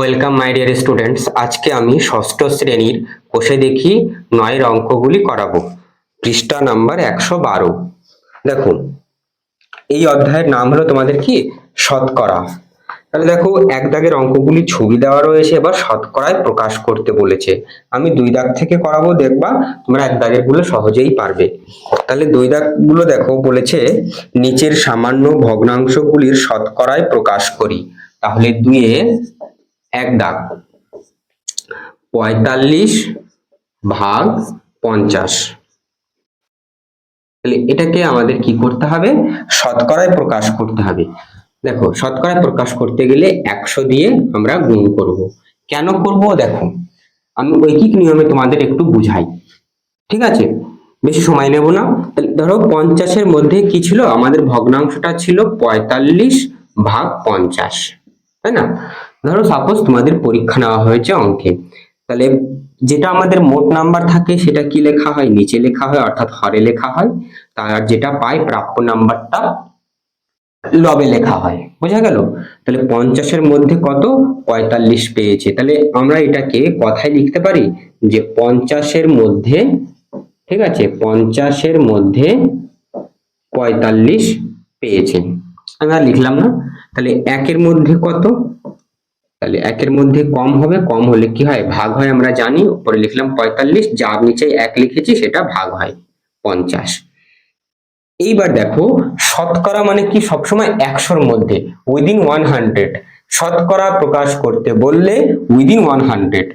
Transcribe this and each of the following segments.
Welcome my dear students আজকে আমি ষষ্ঠ শ্রেণির কোষে দেখি নয়ের অঙ্কগুলি করাবো। পৃষ্ঠা নাম্বার একশো বারো। দেখুন, এই অধ্যায়ের নাম হলো তোমাদের কি? শতকরা। তাহলে দেখো, এক দাগের অঙ্কগুলি ছবি দেওয়া রয়েছে, এবার শতকরায় প্রকাশ করতে বলেছে। আমি দুই দাগ থেকে করাবো, দেখবা তোমরা এক দাগেরগুলো সহজেই পারবে। তাহলে দুই দাগগুলো দেখো, বলেছে, নিচের সামান্য ভগ্নাংশগুলির শতকরায় প্রকাশ করি। তাহলে দুইয়ে এক দাগ। পঁয়তাল্লিশ ভাগ পঞ্চাশ। তাহলে এটাকে আমাদের কি করতে হবে? শতকরায় প্রকাশ করতে হবে। দেখো, শতকরায় প্রকাশ করতে গেলে একশো দিয়ে আমরা গুণ করব। কেন করব? দেখো, আমি ঐকিক নিয়মে তোমাদের একটু বুঝাই। ঠিক আছে? বেশি সময় নেব না। ধরো পঞ্চাশের মধ্যে কি ছিল? আমাদের ভগ্নাংশটা ছিল পঁয়তাল্লিশ ভাগ পঞ্চাশ। তাই না? ধরো সাপোজ তোমাদের পরীক্ষা নেওয়া হয়েছে অঙ্কে, তাহলে যেটা আমাদের মোট নাম্বার থাকে সেটা কি লেখা হয়? নিচে লেখা হয়, অর্থাৎ হরে লেখা হয়, তার যেটা পাই প্রাপ্য নাম্বারটা লবে লেখা হয়, বোঝা গেল? তাহলে পঞ্চাশের মধ্যে কত? পঁয়তাল্লিশ পেয়েছে। তাহলে আমরা এটাকে কথায় লিখতে পারি যে পঞ্চাশের মধ্যে, ঠিক আছে, পঞ্চাশের মধ্যে পঁয়তাল্লিশ পেয়েছে। আমি আর লিখলাম না। তাহলে একের মধ্যে কত? তাহলে একের মধ্যে কম হবে, কম হলে কি হয়? ভাগ হয় আমরা জানি, উপরে লিখলাম পঁয়তাল্লিশ যার নিচে এক লিখেছি, সেটা ভাগ হয় পঞ্চাশ। এইবার দেখো, শতকরা মানে কি? সবসময় একশোর মধ্যে উইদিন ওয়ান হান্ড্রেড শতকরা প্রকাশ করতে বললে উইদিন ওয়ান হান্ড্রেড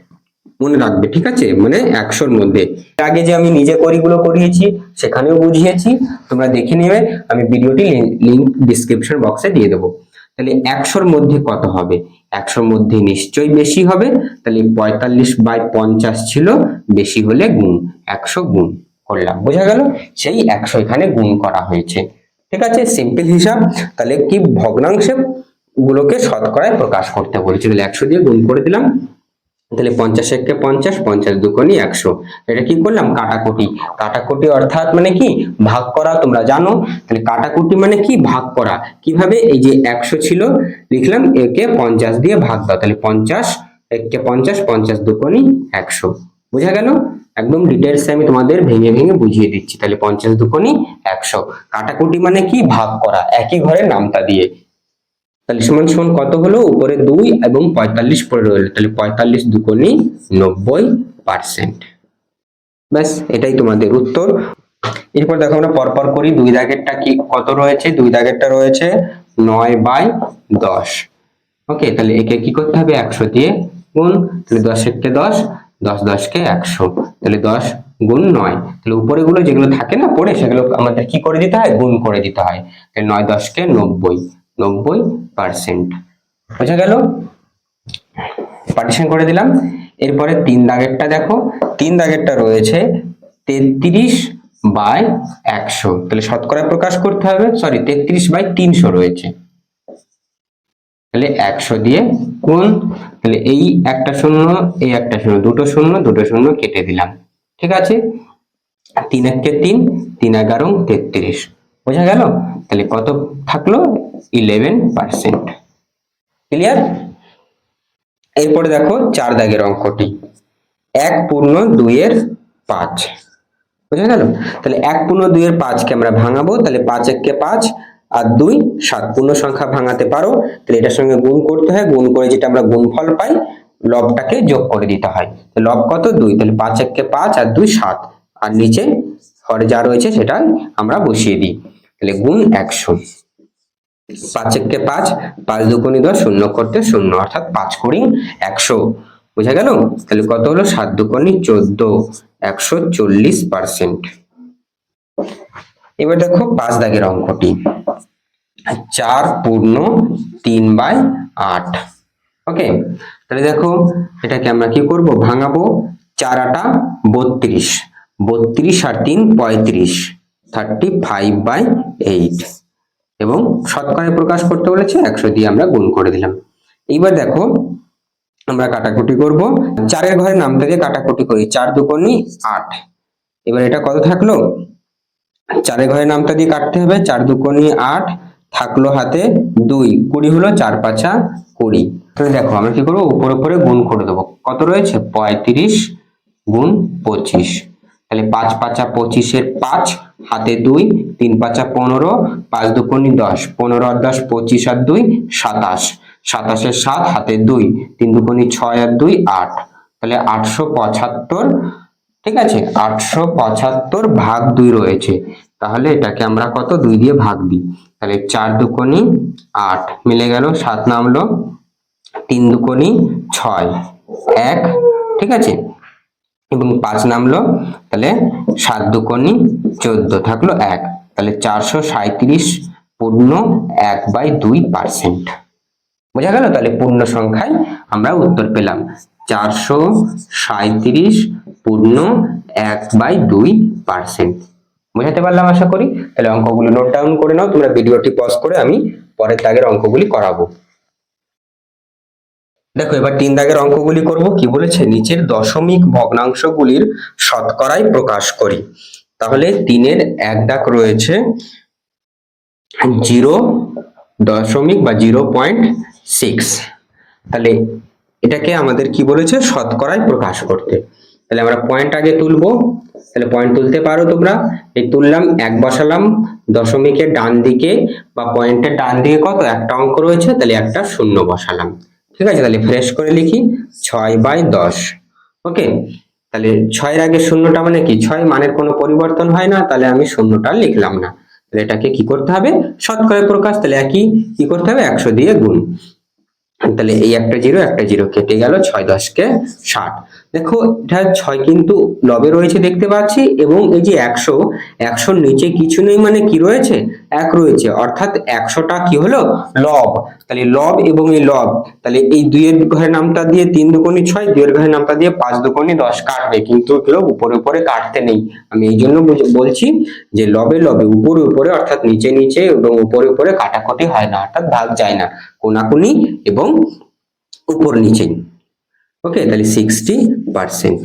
মনে রাখবে, ঠিক আছে? মানে একশোর মধ্যে। আগে যে আমি নিজে করিগুলো করিয়েছি, সেখানেও বুঝিয়েছি। তোমরা দেখে নেবে, আমি ভিডিওটি লিঙ্ক ডিসক্রিপশন বক্সে দিয়ে দেবো। তাহলে একশোর মধ্যে কত হবে? একশোর মধ্যে নিশ্চয়ই বেশি হবে। তাহলে পঁয়তাল্লিশ বাই পঞ্চাশ ছিল, বেশি হলে গুণ, একশো গুণ করলাম। বোঝা গেল? সেই একশো এখানে গুণ করা হয়েছে। ঠিক আছে? সিম্পল হিসাব। তাহলে কি ভগ্নাংশে গুলোকে শতকরায় প্রকাশ করতে বলেছে? তাহলে একশো দিয়ে গুণ করে দিলাম। তাহলে পঞ্চাশ একে পঞ্চাশ পঞ্চাশ দুকোনি একশো। এটা কি করলাম? কাটাকুটি। কাটাকুটি অর্থাৎ মানে কি? ভাগ করা, তোমরা জানো? তাহলে কাটাকুটি মানে কি? ভাগ করা। কীভাবে? এই যে একশো ছিল, লিখলাম একে পঞ্চাশ দিয়ে ভাগ দাও। তাহলে পঞ্চাশ একে পঞ্চাশ পঞ্চাশ দুকোনি একশো। বোঝা গেল? একদম ডিটেলস আমি তোমাদের ভেঙে ভেঙে বুঝিয়ে দিচ্ছি। তাহলে পঞ্চাশ দুকোনি একশো। কাটাকুটি মানে কি? ভাগ করা। একই ঘরে নামতা দিয়ে। তাহলে সমান সমান কত হলো? উপরে দুই এবং পঁয়তাল্লিশ পরে রইল। তাহলে পঁয়তাল্লিশ দুকোনি নব্বই পার্সেন্ট। ব্যাস, এটাই তোমাদের উত্তর। এরপর দেখো আমরা পরপর করি। দুই দাগেরটা কি কত রয়েছে? দুই দাগেরটা রয়েছে নয় বাই দশ। ওকে, তাহলে একে কি করতে হবে? একশো দিয়ে গুণ। তাহলে দশ একে দশ দশ দশকে একশো। তাহলে দশ গুণ নয়। তাহলে উপরে গুলো যেগুলো থাকে না, পড়ে, সেগুলো আমাদের কি করে দিতে হয়? গুণ করে দিতে হয়। তাহলে নয় দশকে নব্বই। নব্বই পার্সেন্ট বোঝা গেল? পার্টিশন করে দিলাম। এরপরে তিন দাগেরটা দেখো। তিন দাগেরটা রয়েছে তেত্রিশ বাই একশো। তাহলে শতকরা প্রকাশ করতে হবে। সরি তেত্রিশ বাই তিনশো রয়েছে। তাহলে একশো দিয়ে গুণ, তাহলে এই একটা শূন্য, এই একটা শূন্য, দুটো শূন্য দুটো শূন্য কেটে দিলাম। ঠিক আছে? তিন একে তিন তিন এগারো তেত্রিশ। বোঝা গেল? তাহলে কত থাকল? ইলেভেন পার্সেন্ট ক্লিয়ার এরপরে দেখো, চার দাগের অঙ্কটি। এক পূর্ণ দুইয়ের পাঁচ। বোঝা গেল? তাহলে এক পূর্ণ দুইয়ের পাঁচকে আমরা ভাঙাবো। তাহলে পাঁচ এককে পাঁচ আর দুই, সাত। পূর্ণ সংখ্যা ভাঙাতে পারো। তাহলে এটার সঙ্গে গুণ করতে হয়। গুণ করে যেটা আমরা গুণফল পাই, লবটাকে যোগ করে দিতে হয়। লব কত? দুই। তাহলে পাঁচ এককে পাঁচ আর দুই, সাত। আর নিচে হরে যা রয়েছে সেটা আমরা বসিয়ে দিই। তাহলে গুণ একশো। পাঁচ এককে পাঁচ পাঁচ দুগুণি দশ শূন্য করতে শূন্য, অর্থাৎ পাঁচ কুড়ি একশো। বোঝা গেল? তাহলে কত হলো? সাত দুগুণি চোদ্দ, একশো চল্লিশ পার্সেন্ট। এবার দেখো পাঁচ দাগের অঙ্কটি। চার পূর্ণ তিন বাই আট। ওকে? তাহলে দেখো, এটাকে আমরা কি করব? ভাঙাবো? চার আটা বত্রিশ। বত্রিশ আর তিন পঁয়ত্রিশ। থার্টি ফাইভ বাই এইট এবং শতকরায় প্রকাশ করতে বলেছে, একশো দিয়ে আমরা গুণ করে দিলাম। এইবার দেখো, আমরা কাটাকুটি করব। চারের ঘরের নামটা দিয়ে কাটাকুটি করি, চার দুকোনি আট। এবার এটা কত থাকল? চারের ঘরের নামটা দিয়ে কাটতে হবে, চার দুকোনি আট থাকল হাতে দুই, কুড়ি হলো চার পাঁচা কুড়ি। তাহলে দেখো, আমরা কি করব? উপরে উপরে গুণ করে দেবো। কত রয়েছে? পঁয়ত্রিশ গুণ পঁচিশ। তাহলে পাঁচ পাঁচা পঁচিশের পাঁচ হাতে দুই, তিন পাঁচা পনেরো, পাঁচ দুকোনি দশ, পনেরো আর দশ, পঁচিশ আর দুই, সাতাশ। সাতাশের সাত, হাতে দুই, তিন দুকোনি ছয় আর দুই, আট। তাহলে আটশো পঁচাত্তর, ঠিক আছে? আটশো পঁচাত্তর ভাগ দুই রয়েছে। তাহলে এটাকে আমরা কত? দুই দিয়ে ভাগ দিই। তাহলে চার দুকোনি আট মিলে গেল, সাত নামলো, তিন দুকোনি ছয়, এক, ঠিক আছে? এবং পাঁচ নামলো, তাহলে সাত দুকোনি চোদ্দ থাকল এক। তাহলে চারশো সাঁত্রিশ পূর্ণ এক বাই দুই পার্সেন্ট। বোঝা গেল? তাহলে পূর্ণ সংখ্যায় আমরা উত্তর পেলাম। চারশো সাঁত্রিশ পূর্ণ এক বাই দুই পার্সেন্ট। বোঝাতে পারলাম আশা করি? তাহলে অঙ্কগুলো নোট ডাউন করে নাও, তোমরা ভিডিওটি পজ করে আমি পরের দাগের অঙ্কগুলি করাবো। দেখো, এবার তিন দাগের অঙ্কগুলি করব। কি বলেছে? নিচের দশমিক ভগ্নাংশগুলির শতকরায় প্রকাশ করি। তাহলে তিনের এক দাগ রয়েছে জিরো দশমিক বা জিরো পয়েন্ট সিক্স। তাহলে এটাকে আমাদের কি বলেছে? শতকরায় প্রকাশ করতে। তাহলে আমরা পয়েন্ট আগে তুলবো। তাহলে পয়েন্ট তুলতে পারো তোমরা। এই তুললাম, এক বসালাম, দশমিকের ডান দিকে বা পয়েন্টের ডান দিকে কত? একটা অঙ্ক রয়েছে, তাহলে একটা শূন্য বসালাম। ঠিক আছে? তাহলে ফ্রেশ করে লিখি, ছয় বাই দশ। ওকে? তাহলে ছয়ের আগে শূন্যটা মানে কি? ছয় মানের কোনো পরিবর্তন হয় না, তাহলে আমি শূন্যটা লিখলাম না। তাহলে এটাকে কি করতে হবে? শতকরে প্রকাশ, তাহলে একই কি করতে হবে? একশো দিয়ে গুণ। তাহলে এই একটা জিরো একটা জিরো কেটে গেল, ছয় দশকে ষাট। দেখো, এটা ছয় কিন্তু লবে রয়েছে দেখতে পাচ্ছি এবং এই যে একশো, একশোর নিচে কিছু নেই মানে কি রয়েছে? এক রয়েছে, অর্থাৎ একশোটা কি হলো? লব। তাহলে লব এবং এই লব, তাহলে এই দুইয়ের ঘরের নামটা দিয়ে তিন দুকোনি ছয়, দুইয়ের ঘরের নামটা দিয়ে পাঁচ দুকোনি দশ কাটবে, কিন্তু উপরে উপরে কাটতে নেই। আমি এই জন্য বলছি যে লবে লবে, উপরে উপরে, অর্থাৎ নিচে নিচে এবং উপরে উপরে কাটাকুটি হয় না, অর্থাৎ ভাগ যায় না, কোনাকুনি এবং উপর নিচেই ওকে তাহলে সিক্সটি পার্সেন্ট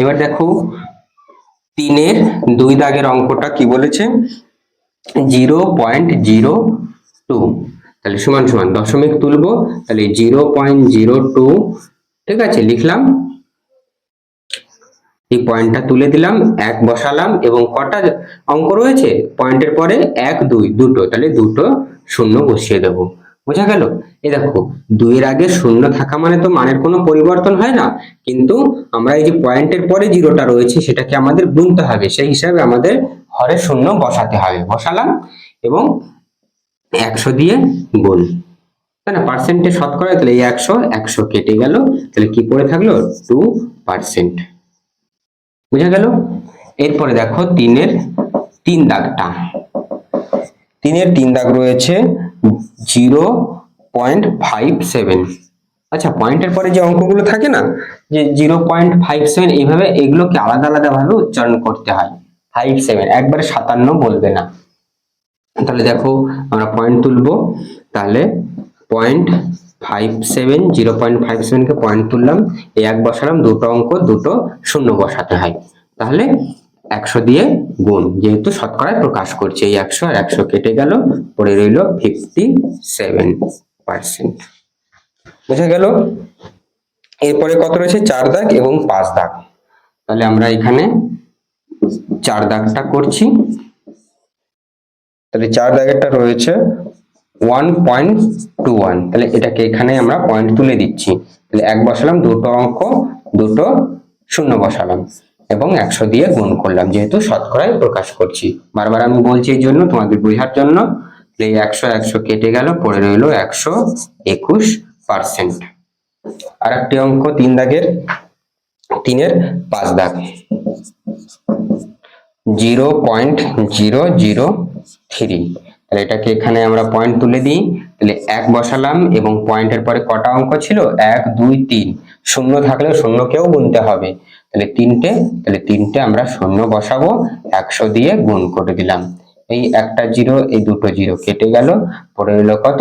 এবার দেখো, তিনের দুই দাগের অঙ্কটা কি বলেছে? Zero point zero two. তাহলে সমান সমান দশমিক তুলবো, তাহলে জিরো পয়েন্ট জিরো টু, ঠিক আছে, লিখলাম। এই পয়েন্টটা তুলে দিলাম, এক বসালাম, এবং কটা অঙ্ক রয়েছে? পয়েন্টের পরে এক, দুই, দুটো, তাহলে দুটো শূন্য বসিয়ে দেবো। বোঝা গেল? এই দেখো, দুইয়ের আগে শূন্য থাকা মানে তো মানের কোনো পরিবর্তন হয় না। কিন্তু আমরা এই যে পয়েন্টের পরে জিরোটা রয়েছে, সেটাকে আমাদের গুনতে হবে। সেই হিসাবে আমাদের হরে শূন্য বসাতে হবে। বসালাম এবং একশো দিয়ে গুণ। তাই না পার্সেন্টে শতকরা, তাহলে এই একশো একশো কেটে গেল। তাহলে কি পড়ে থাকল? টু পার্সেন্ট বুঝা গেল? এরপরে দেখো, তিনের তিন দাগটা। তিনের তিন দাগ রয়েছে জিরো পয়েন্ট ফাইভ সেভেন। আচ্ছা পয়েন্টের পরে যে অঙ্কগুলো থাকে না, যে জিরো পয়েন্ট ফাইভ সেভেন, এইভাবে এগুলোকে আলাদা আলাদা ভাবে উচ্চারণ করতে হয়। ফাইভ সেভেন, একবারে সাতান্ন বলবে না। তাহলে দেখো, আমরা পয়েন্ট তুলবো। তাহলে point five seven, zero point five সেভেনকে point তুললাম। এই এক বসালাম, দুটো অঙ্ক, দুটো শূন্য বসাতে হয়। তাহলে একশো দিয়ে গুণ, যেহেতু শতকরায় প্রকাশ করছে এই একশো, আর একশো কেটে গেল, পড়ে রইল ফিফটি সেভেন পার্সেন্ট বোঝা গেল? এরপরে কত রয়েছে? চার দাগ এবং পাঁচ দাগ। তাহলে আমরা এখানে চার দাগটা করছি। তাহলে চার দাগেরটা রয়েছে ওয়ান পয়েন্ট টু ওয়ান তাহলে এটাকে এখানে আমরা পয়েন্ট তুলে দিচ্ছি। তাহলে এক বসালাম, দুটো অঙ্ক, দুটো শূন্য বসালাম। এবং একশো দিয়ে গুণ করলাম, যেহেতু শতকরায় প্রকাশ করছি। বারবার আমি বলছি এই জন্য তোমাদের বোঝার জন্য এই একশো একশো কেটে গেল, পড়ে রইল একশো একুশ পার্সেন্ট। আর একটি অঙ্ক তিন দাগের, তিনের পাঁচ দাগ। Zero point zero zero three. তাহলে এটাকে এখানে আমরা পয়েন্ট তুলে দিই। তাহলে এক বসালাম এবং পয়েন্টের পরে কটা অঙ্ক ছিল? এক, দুই, তিন। শূন্য থাকলে শূন্যকেও গুনতে হবে। তাহলে তিনটে তাহলে তিনটে আমরা শূন্য বসাবো, একশো দিয়ে গুণ করে দিলাম। এই একটা জিরো, এই দুটো জিরো কেটে গেল। পড়ে রইল কত?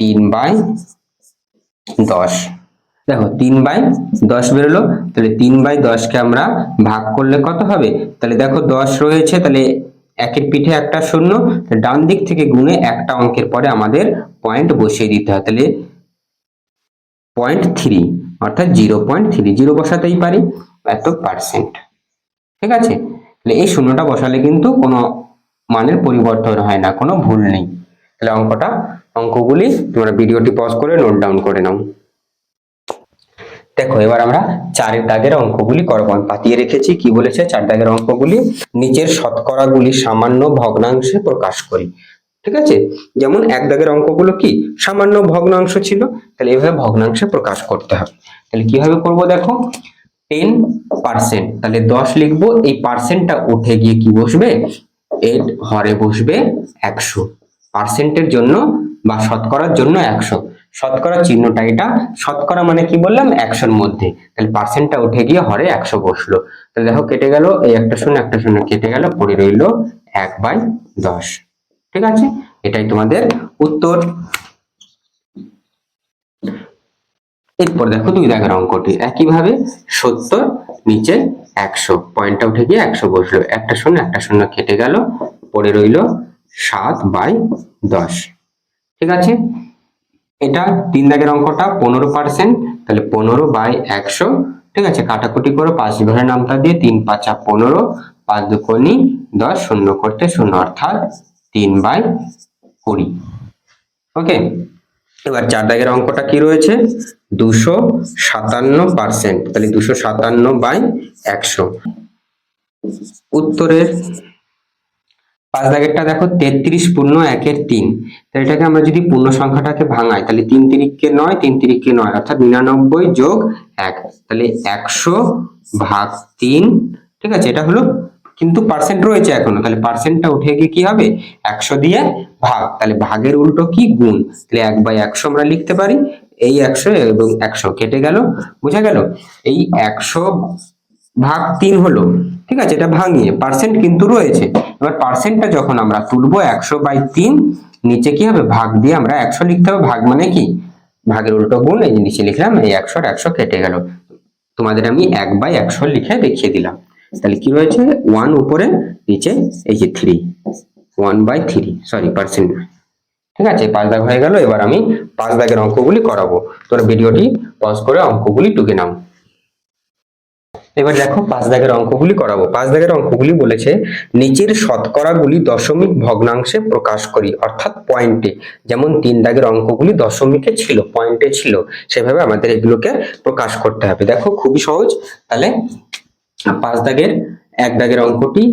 তিন বাই দশ। দেখো, তিন বাই দশ বেরোলো, তাহলে তিন বাই দশকে আমরা ভাগ করলে কত হবে? তাহলে দেখো, দশ রয়েছে, তাহলে একের পিঠে একটা শূন্য ডান দিক থেকে গুণে একটা অঙ্কের পরে আমাদের পয়েন্ট বসিয়ে দিতে হয়। তাহলে পয়েন্ট থ্রি অর্থাৎ জিরো পয়েন্ট থ্রি জিরো বসাতেই পারি। এত পার্সেন্ট ঠিক আছে? তাহলে এই শূন্যটা বসালে কিন্তু কোনো মানের পরিবর্তন হয় না, কোনো ভুল নেই। তাহলে অঙ্কটা, অঙ্কগুলি তোমরা ভিডিওটি পজ করে নোট ডাউন করে নাও। দেখো, এবার আমরা চারের দাগের অঙ্কগুলি করব। পাতিয়ে রেখেছি, কি বলেছে? চার দাগের অঙ্কগুলি নিচের শতকরাগুলি সামান্য ভগ্নাংশে প্রকাশ করি। ঠিক আছে? যেমন এক দাগের অঙ্কগুলো কি? সামান্য ভগ্নাংশ ছিল। তাহলে এভাবে ভগ্নাংশে প্রকাশ করতে হবে। তাহলে কীভাবে করব দেখো? টেন পার্সেন্ট তাহলে দশ লিখব, এই পার্সেন্টটা উঠে গিয়ে কি বসবে? এর হরে বসবে একশো। পার্সেন্টের জন্য বা শতকরার জন্য একশো। শতকরা চিহ্নটা এটা। শতকরা মানে কি বললাম? একশোর মধ্যে। তাহলে পার্সেন্টটা উঠে গিয়ে হরে একশো বসল। তাহলে দেখো কেটে গেল, এই একটা শূন্য একটা শূন্য কেটে গেল, পড়ে রইল এক বাই দশ। ঠিক আছে? এটাই তোমাদের উত্তর। এরপর দেখো দুই দাগের অঙ্কটি। একইভাবে সত্তর নিচে একশো। পয়েন্টটা উঠে গিয়ে একশো বসল। একটা শূন্য একটা শূন্য কেটে গেল। পড়ে রইল সাত বাই দশ। ঠিক আছে? এটা তিন দাগের অঙ্কটা, পনেরো পার্সেন্ট তাহলে পনেরো বাই একশো। ঠিক আছে? কাটাকুটি করে, পাঁচ ঘরের নামটা দিয়ে তিন পাঁচা পনেরো, পাঁচ দুকোনি দশ শূন্য করতে শূন্য, অর্থাৎ তিন বাই কুড়ি। ওকে এবার চার দাগের অঙ্কটা কি রয়েছে? দুশো সাতান্ন পার্সেন্ট তাহলে দুশো সাতান্ন বাই একশো। উত্তরের পাঁচ দাগেরটা দেখো, তেত্রিশ পূর্ণ একের তিন। তাহলে এটাকে আমরা যদি পূর্ণ সংখ্যাটাকে ভাঙাই, তাহলে তিন তিরিককে নয়, তিন তিরিককে নয়, অর্থাৎ নিরানব্বই যোগ এক। তাহলে একশো ভাগ তিন, ঠিক আছে, এটা হলো কিন্তু পার্সেন্ট রয়েছে এখনও, তাহলে পার্সেন্টটা উঠে গিয়ে কি হবে? একশো দিয়ে ভাগ, তাহলে ভাগের উল্টো কি? গুণ। তাহলে এক বাই একশো আমরা লিখতে পারি, এই একশো এবং একশো কেটে গেল, বুঝা গেল? এই একশো ভাগ তিন হলো, ঠিক আছে, এটা ভাঙিয়ে পার্সেন্ট কিন্তু রয়েছে। এবার পার্সেন্টটা যখন আমরা তুলবো একশো বাই তিন, নিচে কি হবে? ভাগ দিয়ে আমরা একশো লিখতে হবে, ভাগ মানে কি? ভাগের উল্টো গুণ, এই নিচে লিখলাম, এই একশোর একশো কেটে গেল। তোমাদের আমি এক বাই একশো লিখে দেখিয়ে দিলাম। তাহলে কি রয়েছে ওয়ান উপরে, নিচে, এই যে three one by three sorry percent ঠিক আছে, পাঁচ দাগ হয়ে গেল, এবার আমি পাঁচ দাগের অঙ্কগুলি করাবো। তোর ভিডিওটি পজ করে অঙ্কগুলি টুকে নাও। এবার দেখো, পাঁচ দাগের অঙ্কগুলি করাবো। পাঁচ দাগের অঙ্কগুলি বলেছে, নিচের শতকরাগুলি দশমিক ভগ্নাংশে প্রকাশ করি, অর্থাৎ পয়েন্টে যেমন তিন দাগের অঙ্কগুলি দশমিকে ছিল পয়েন্টে ছিল। সেভাবে আমাদের এগুলোকে প্রকাশ করতে হবে। দেখো, খুবই সহজ। তাহলে পাঁচ দাগের এক দাগের অঙ্কটি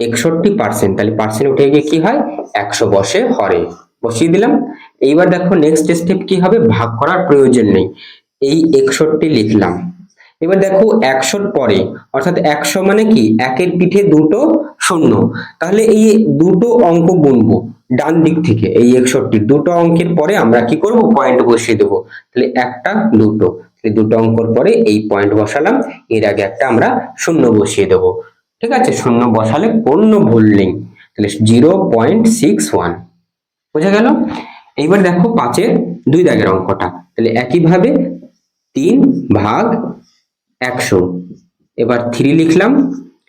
একষট্টি পার্সেন্ট তাহলে পার্সেন্ট উঠে গিয়ে কি হয়? একশো বসে হরে। বসিয়ে দিলাম। এইবার দেখো নেক্সট স্টেপ কি হবে? ভাগ করার প্রয়োজন নেই। এই একষট্টি লিখলাম। এবার দেখো একশোর পরে, অর্থাৎ একশো মানে কি? একের পিঠে দুটো শূন্য। তাহলে এই দুটো অঙ্ক গুনবো ডান দিক থেকে, এই একষট্টি। দুটো অঙ্কের পরে আমরা কি করব? পয়েন্ট বসিয়ে দেবো। তাহলে একটা, দুটো। দুটো অঙ্কর পরে এই পয়েন্ট বসালাম। এর আগে একটা আমরা শূন্য বসিয়ে দেবো। ঠিক আছে? শূন্য বসালে কোনো ভুল নেই। তাহলে জিরো পয়েন্ট সিক্স ওয়ান বোঝা গেল? এইবার দেখো পাঁচের দুই দাগের অঙ্কটা। তাহলে একইভাবে তিন ভাগ একশো। এবার থ্রি লিখলাম।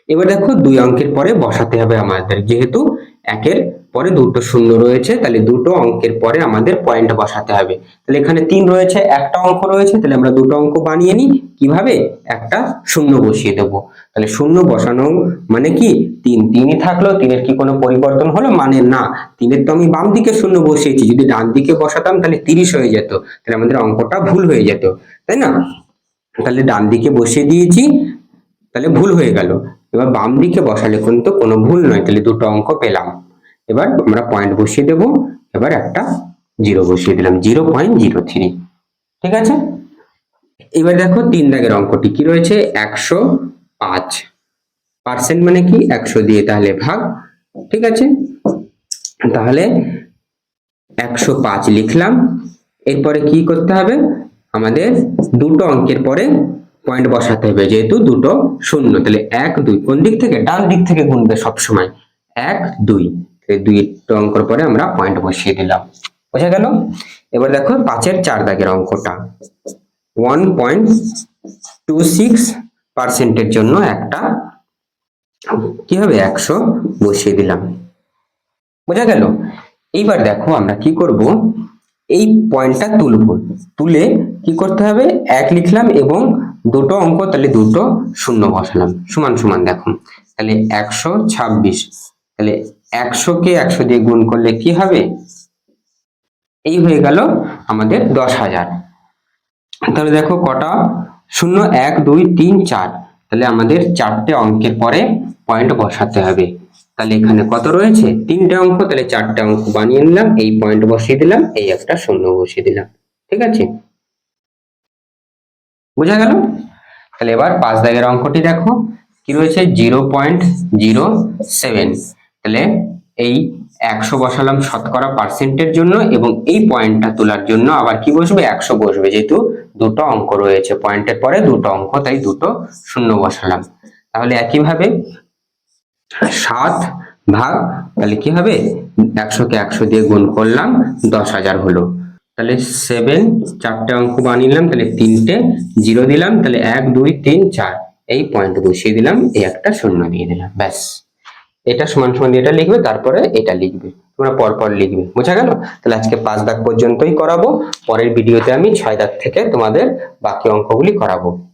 এবার দেখো দুই অঙ্কের পরে বসাতে হবে আমাদের। যেহেতু একের পরে দুটো শূন্য রয়েছে, তাহলে দুটো অঙ্কের পরে আমাদের পয়েন্ট বসাতে হবে। তাহলে এখানে তিন রয়েছে, একটা অঙ্ক রয়েছে, তাহলে আমরা দুটো অঙ্ক বানিয়ে নিই। কীভাবে? একটা শূন্য বসিয়ে দেবো। তাহলে শূন্য বসানো মানে কি? তিন তিনই থাকল, তিনের কি কোনো পরিবর্তন হলো? মানে না। তিনের তো আমি বাম দিকে শূন্য বসিয়েছি। যদি ডান দিকে বসাতাম, তাহলে তিরিশ হয়ে যেত। তাহলে আমাদের অঙ্কটা ভুল হয়ে যেত। তাই না? তাহলে ডান দিকে বসিয়ে দিয়েছি, তাহলে ভুল হয়ে গেল। এবার বাম দিকে বসালে কিন্তু কোনো ভুল নয়, তাহলে দুটো অঙ্ক পেলাম। এবার আমরা পয়েন্ট বসিয়ে দেব, এবার একটা জিরো বসিয়ে দিলাম জিরো পয়েন্ট জিরো থ্রি ঠিক আছে? এবার দেখো তিন দাগের অঙ্কটি কি রয়েছে? একশো পাঁচ। পার্সেন্ট মানে কি? একশো দিয়ে তাহলে ভাগ। ঠিক আছে? তাহলে একশো পাঁচ লিখলাম। এরপরে কি করতে হবে? আমাদের দুটো অঙ্কের পরে পয়েন্ট বসাতে হবে, যেহেতু দুটো শূন্য। তাহলে এক, দুই, কোন দিক থেকে? ডান দিক থেকে গুনবে সবসময়। এক, দুই। দুইটো অঙ্কের পরে আমরা পয়েন্ট বসিয়ে দিলাম। বোঝা গেল? এবার দেখো পাঁচের চার দাগের অঙ্কটা। ওয়ান পয়েন্ট টু সিক্স পার্সেন্টের জন্য একটা কি হবে? একশো বসিয়ে দিলাম। বোঝা গেল? এইবার দেখো আমরা কি করব? এই পয়েন্টটা তুলব। তুলে কি করতে হবে? এক লিখলাম এবং দুটো অঙ্ক, তাহলে দুটো শূন্য বসালাম। সমান সমান, দেখো। তাহলে একশো ছাব্বিশ। তাহলে একশো কে একশো দিয়ে গুণ করলে কি হবে? এই হয়ে গেল আমাদের দশ হাজার। তাহলে দেখো কটা? শূন্য, এক, দুই, তিন, চার। তাহলে আমাদের চারটে অঙ্কের পরে পয়েন্ট বসাতে হবে। তাহলে এখানে কত রয়েছে? তিনটে অঙ্ক, তাহলে চারটে অঙ্ক বানিয়ে নিলাম। এই পয়েন্ট বসিয়ে দিলাম, এই একটা শূন্য বসিয়ে দিলাম। ঠিক আছে? বোঝা গেল? তাহলে এবার পাঁচ দাগের অঙ্কটি দেখো। কি রয়েছে? Zero point zero seven. তাহলে এই একশো বসালাম শতকরা পার্সেন্টের জন্য এবং এই পয়েন্টটা তোলার জন্য আবার কি বসবে? একশো বসবে, যেহেতু দুটো অঙ্ক রয়েছে। পয়েন্টের পরে দুটো অঙ্ক, তাই দুটো শূন্য বসালাম। তাহলে একইভাবে সাত ভাগ, তাহলে কি হবে? একশোকে একশো দিয়ে গুণ করলাম, দশ হাজার হলো। তাহলে সেভেন চারটে অঙ্ক বানিয়ে নিলাম, তাহলে তিনটে জিরো দিলাম, তাহলে এক, দুই, তিন, চার। এই পয়েন্ট বসিয়ে দিলাম, এই একটা শূন্য দিয়ে দিলাম ব্যাস। এটা সমান সমান এটা লিখবে, তারপরে এটা লিখবে। তোমরা পরপর পর লিখবে, বোঝা গেল? তাহলে আজকে পাঁচ দাগ পর্যন্তই করাবো, পরের ভিডিওতে আমি ছয় দাগ থেকে তোমাদের বাকি অঙ্কগুলি করাবো।